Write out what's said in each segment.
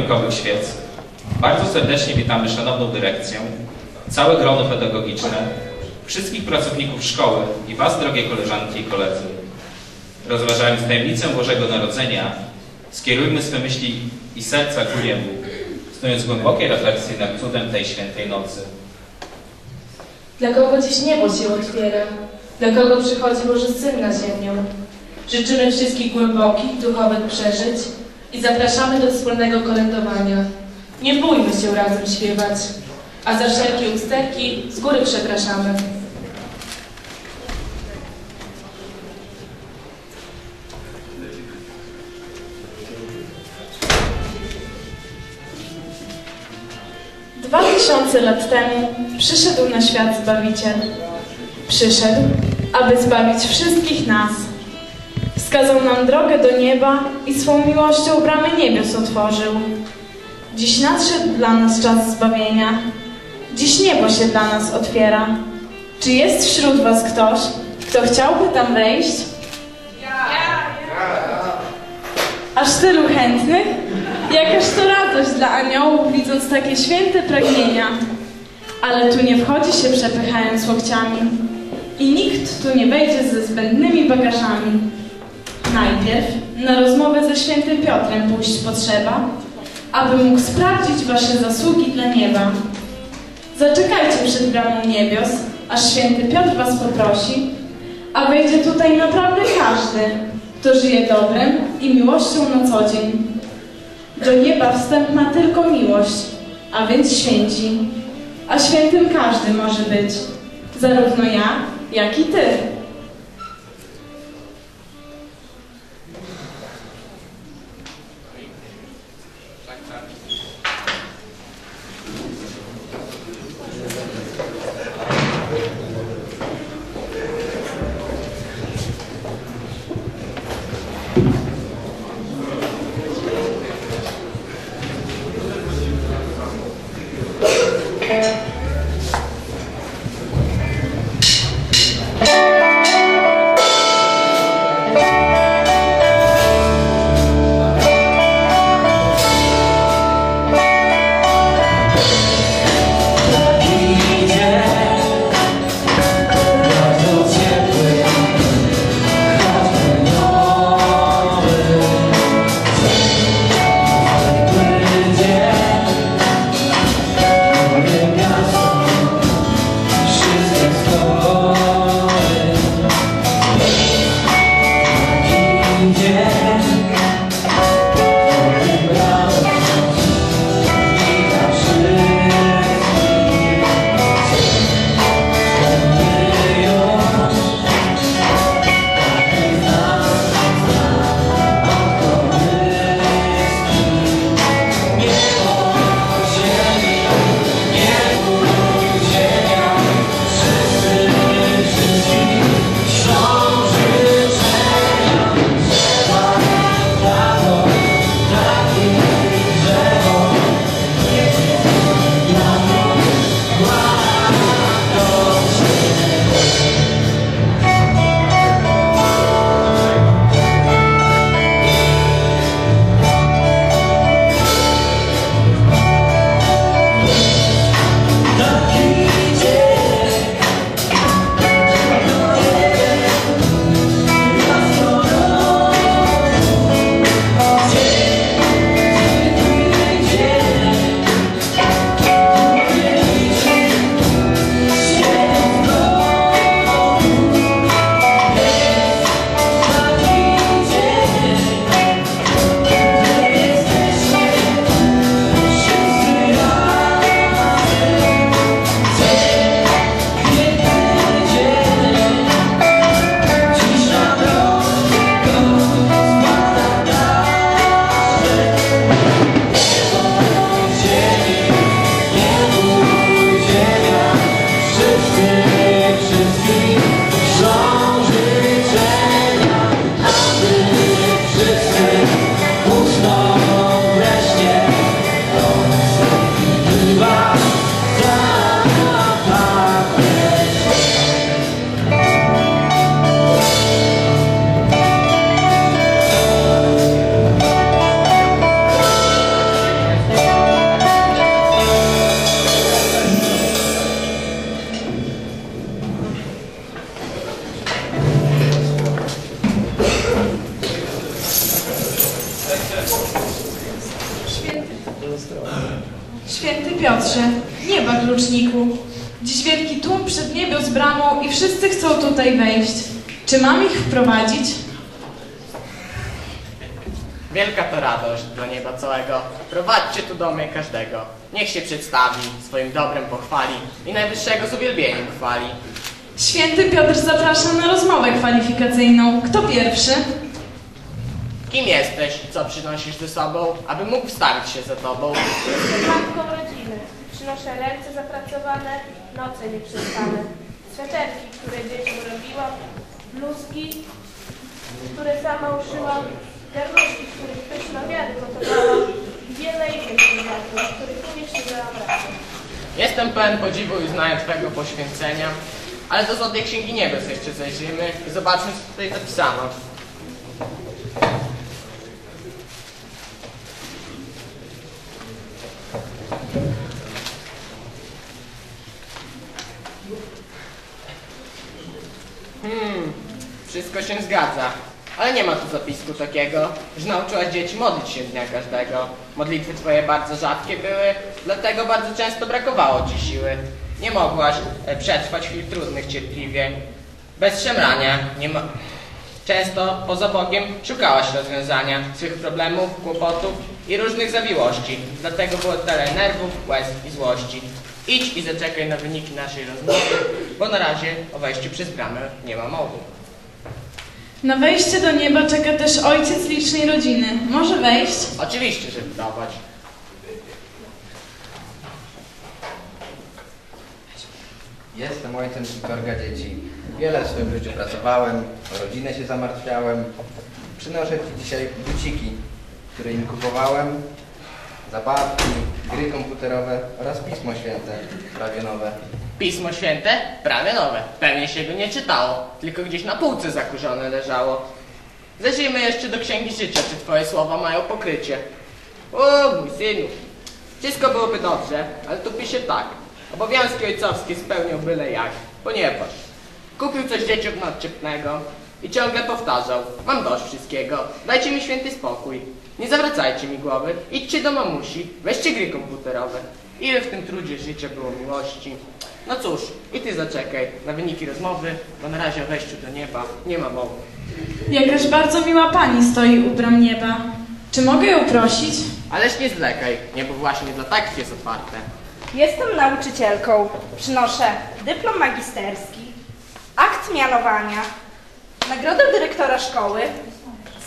choinkowych świec. Bardzo serdecznie witamy Szanowną Dyrekcję, całe grono pedagogiczne, wszystkich pracowników szkoły i Was, drogie koleżanki i koledzy. Rozważając tajemnicę Bożego Narodzenia, skierujmy swe myśli i serca ku Niemu, stojąc głębokiej refleksji nad cudem tej świętej nocy. Dla kogo dziś niebo się otwiera? Dla kogo przychodzi Boży Syn na ziemię? Życzymy wszystkich głębokich, duchowych przeżyć i zapraszamy do wspólnego kolędowania. Nie bójmy się razem śpiewać, a za wszelkie usterki z góry przepraszamy. Dwa tysiące lat temu przyszedł na świat Zbawiciel. Przyszedł, aby zbawić wszystkich nas. Wskazał nam drogę do nieba i swą miłością bramy niebios otworzył. Dziś nadszedł dla nas czas zbawienia. Dziś niebo się dla nas otwiera. Czy jest wśród was ktoś, kto chciałby tam wejść? Aż tylu chętnych? Jakaż to radość dla aniołów, widząc takie święte pragnienia. Ale tu nie wchodzi się przepychając łokciami. I nikt tu nie wejdzie ze zbędnymi bagażami. Najpierw na rozmowę ze świętym Piotrem pójść potrzeba, aby mógł sprawdzić wasze zasługi dla nieba. Zaczekajcie przed bramą niebios, aż święty Piotr was poprosi, a wejdzie tutaj naprawdę każdy, kto żyje dobrem i miłością na co dzień. Do nieba wstęp ma tylko miłość, a więc święci. A świętym każdy może być, zarówno ja, jak i ty. Święty Piotrze, nieba kluczniku. Dziś wielki tłum przed niebios bramą i wszyscy chcą tutaj wejść. Czy mam ich wprowadzić? Wielka to radość dla nieba całego. Prowadźcie tu do mnie każdego. Niech się przedstawi, swoim dobrem pochwali i najwyższego z uwielbieniem chwali. Święty Piotr zaprasza na rozmowę kwalifikacyjną. Kto pierwszy? Kim jesteś? Co przynosisz ze sobą, aby mógł wstawić się za tobą? Jestem matką rodziny. Przynoszę ręce zapracowane, noce nieprzespane. Sweterki, które dzieciom robiłam, bluzki, które sama uszyłam, garnuszki, w których pyszne obiady gotowałam i wiele innych rzeczy, których również nie raczej. Jestem pełen podziwu i uznania Twego poświęcenia, ale do Złotej Księgi Niebios jeszcze zajrzymy i zobaczmy, co tutaj zapisano. Hmm, wszystko się zgadza. Ale nie ma tu zapisku takiego, że nauczyłaś dzieci modlić się dnia każdego. Modlitwy twoje bardzo rzadkie były, dlatego bardzo często brakowało ci siły. Nie mogłaś e, przetrwać chwil trudnych cierpliwie. Bez szemrania, nie ma... Często poza Bogiem szukałaś rozwiązania swych problemów, kłopotów i różnych zawiłości. Dlatego było tyle nerwów, łez i złości. Idź i zaczekaj na wyniki naszej rozmowy, bo na razie o wejściu przez bramę nie ma mowy. Na wejście do nieba czeka też ojciec licznej rodziny. Może wejść? Oczywiście, że wydawać. Jestem ojcem czworga dzieci. Wiele w swoim życiu pracowałem, o rodzinę się zamartwiałem. Przynoszę Ci dzisiaj buciki, które im kupowałem, zabawki, gry komputerowe oraz Pismo Święte, prawie nowe. Pismo Święte? Prawie nowe. Pewnie się go nie czytało, tylko gdzieś na półce zakurzone leżało. Zajrzyjmy jeszcze do Księgi Życia, czy twoje słowa mają pokrycie. O, mój synu. Wszystko byłoby dobrze, ale tu pisze tak. Obowiązki ojcowskie spełniał byle jak, ponieważ kupił coś dzieciom nadczepnego i ciągle powtarzał, mam dość wszystkiego, dajcie mi święty spokój, nie zawracajcie mi głowy, idźcie do mamusi, weźcie gry komputerowe. Ile w tym trudzie życia było miłości. No cóż, i ty zaczekaj na wyniki rozmowy, bo na razie o wejściu do nieba nie ma mowy. Jakaż bardzo miła pani stoi u bram nieba. Czy mogę ją prosić? Ależ nie zlekaj, niebo właśnie dla takich jest otwarte. Jestem nauczycielką. Przynoszę dyplom magisterski, akt mianowania, nagrodę dyrektora szkoły,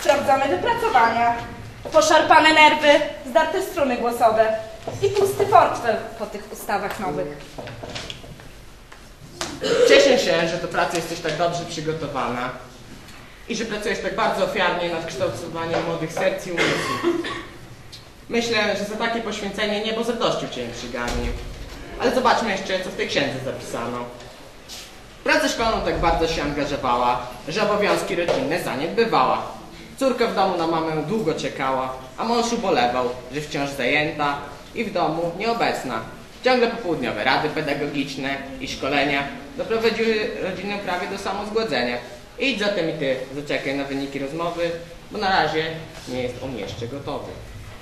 sprawdzone wypracowania, poszarpane nerwy, zdarte struny głosowe i pusty portfel po tych ustawach nowych. Cieszę się, że do pracy jesteś tak dobrze przygotowana i że pracujesz tak bardzo ofiarnie nad kształtowaniem młodych serc i umysłów. Myślę, że za takie poświęcenie niebo z radością Cię przygarnie. Ale zobaczmy jeszcze, co w tej księdze zapisano. Pracę szkolną tak bardzo się angażowała, że obowiązki rodzinne zaniedbywała. Córka w domu na mamę długo czekała, a mąż ubolewał, że wciąż zajęta i w domu nieobecna. Ciągle popołudniowe rady pedagogiczne i szkolenia doprowadziły rodzinę prawie do samozgładzenia. Idź zatem i ty, zaczekaj na wyniki rozmowy, bo na razie nie jest on jeszcze gotowy.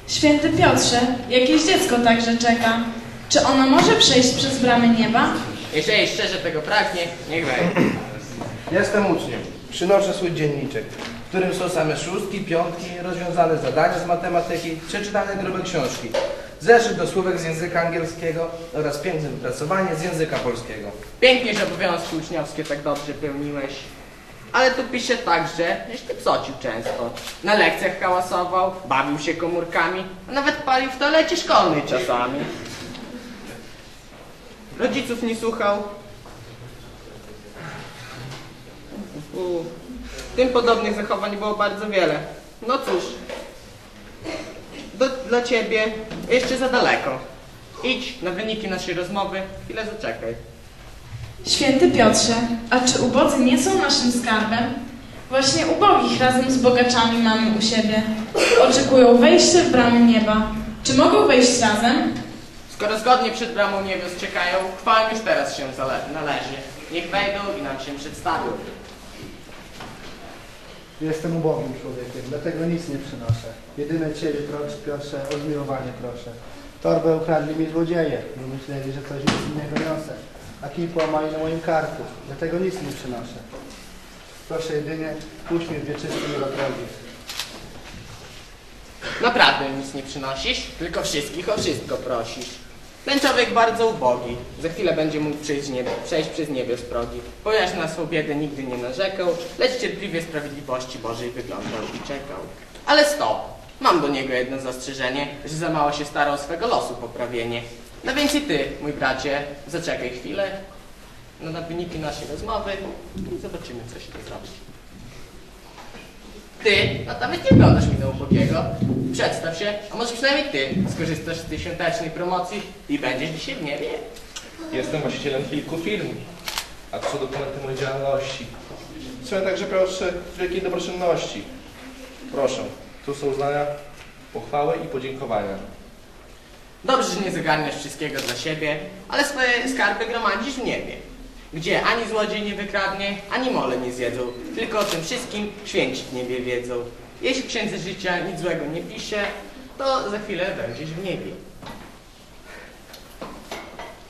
Święty Piotrze, jakieś dziecko także czeka. Czy ono może przejść przez bramy nieba? Jeżeli szczerze tego pragnie, niech wejdzie. Jestem uczniem. Przynoszę swój dzienniczek, w którym są same szóstki, piątki, rozwiązane zadania z matematyki, przeczytane grube książki, zeszyt do słówek z języka angielskiego oraz piękne wypracowanie z języka polskiego. Pięknie, że obowiązki uczniowskie tak dobrze pełniłeś. Ale tu pisze także, żeś ty psocił często. Na lekcjach hałasował, bawił się komórkami, a nawet palił w toalecie szkolnej czasami. Rodziców nie słuchał. U, tym podobnych zachowań było bardzo wiele. No cóż, do, dla ciebie jeszcze za daleko. Idź na wyniki naszej rozmowy, chwilę zaczekaj. Święty Piotrze, a czy ubodzy nie są naszym skarbem? Właśnie ubogich razem z bogaczami mamy u siebie. Oczekują wejścia w bramy nieba. Czy mogą wejść razem? Skoro zgodnie przed bramą niebios czekają, chwała już teraz się należy. Niech wejdą i nam się przedstawią. Jestem ubogim człowiekiem, dlatego nic nie przynoszę. Jedyne Ciebie, proszę, o zmiłowanie proszę. Torbę ukradli mi złodzieje, bo myśleli, że coś innego niosę. A kij połamali na moim karku, dlatego nic nie przynoszę. Proszę jedynie uśmiech wieczysty mi drogi. Naprawdę nic nie przynosisz, tylko wszystkich o wszystko prosisz. Ten człowiek bardzo ubogi. Za chwilę będzie mógł przejść, niebie, przejść przez niebios progi. Ponieważ na swą biedę nigdy nie narzekał, lecz cierpliwie sprawiedliwości Bożej wyglądał i czekał. Ale stop! Mam do niego jedno zastrzeżenie, że za mało się starał o swego losu poprawienie. No więc i ty, mój bracie, zaczekaj chwilę no, na wyniki naszej rozmowy i zobaczymy, co się da zrobić. Ty, no nawet nie wyglądasz mi na ubogiego. Przedstaw się, a może przynajmniej ty skorzystasz z tej świątecznej promocji i będziesz dzisiaj w niebie. Jestem właścicielem kilku firm. A to są dokumenty mojej działalności. Są ja także proszę wielkiej dobroczynności. Proszę, tu są uznania, pochwały i podziękowania. Dobrze, że nie zagarniasz wszystkiego dla siebie, ale swoje skarby gromadzisz w niebie. Gdzie ani złodziej nie wykradnie, ani mole nie zjedzą. Tylko o tym wszystkim święci w niebie wiedzą. Jeśli w księdze życia nic złego nie pisze, to za chwilę będziesz w niebie.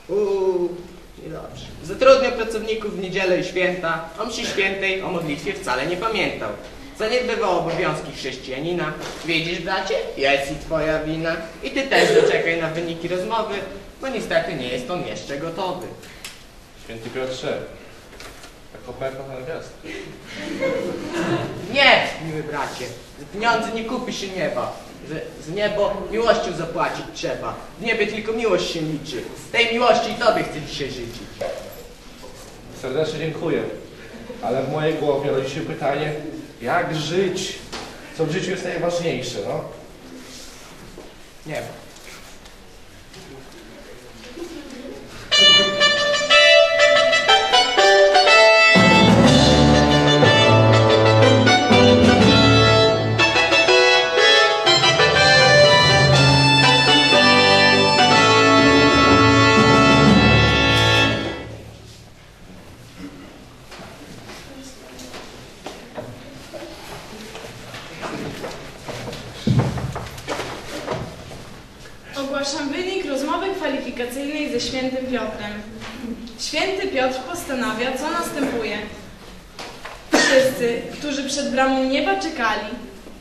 Uuu, niedobrze. Zatrudniał pracowników w niedzielę i święta, o mszy świętej, o modlitwie wcale nie pamiętał. Zaniedbywał obowiązki chrześcijanina. Wiedzisz, bracie, jest i twoja wina. I ty też zaczekaj na wyniki rozmowy, bo niestety nie jest on jeszcze gotowy. Święty Piotrze, ta koperta na gwiazd. Nie, miły bracie, z pieniądze nie kupi się nieba. Z, z niebo miłością zapłacić trzeba. W niebie tylko miłość się liczy. Z tej miłości i tobie chcę dzisiaj życzyć. Serdecznie dziękuję. Ale w mojej głowie rodzi się pytanie, jak żyć? Co w życiu jest najważniejsze, no? Niebo.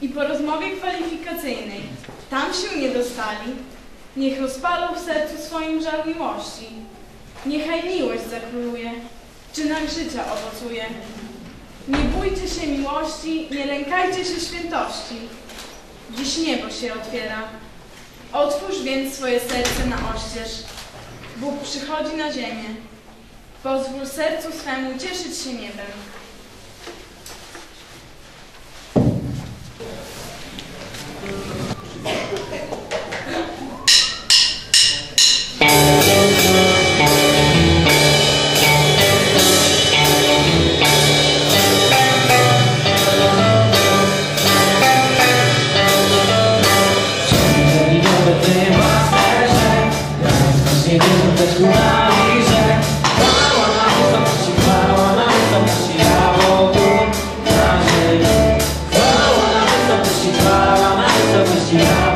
I po rozmowie kwalifikacyjnej tam się nie dostali, niech rozpalą w sercu swoim żar miłości. Niechaj miłość zakróluje, czynach życia owocuje. Nie bójcie się miłości, nie lękajcie się świętości. Dziś niebo się otwiera. Otwórz więc swoje serce na oścież. Bóg przychodzi na ziemię. Pozwól sercu swemu cieszyć się niebem. Yeah.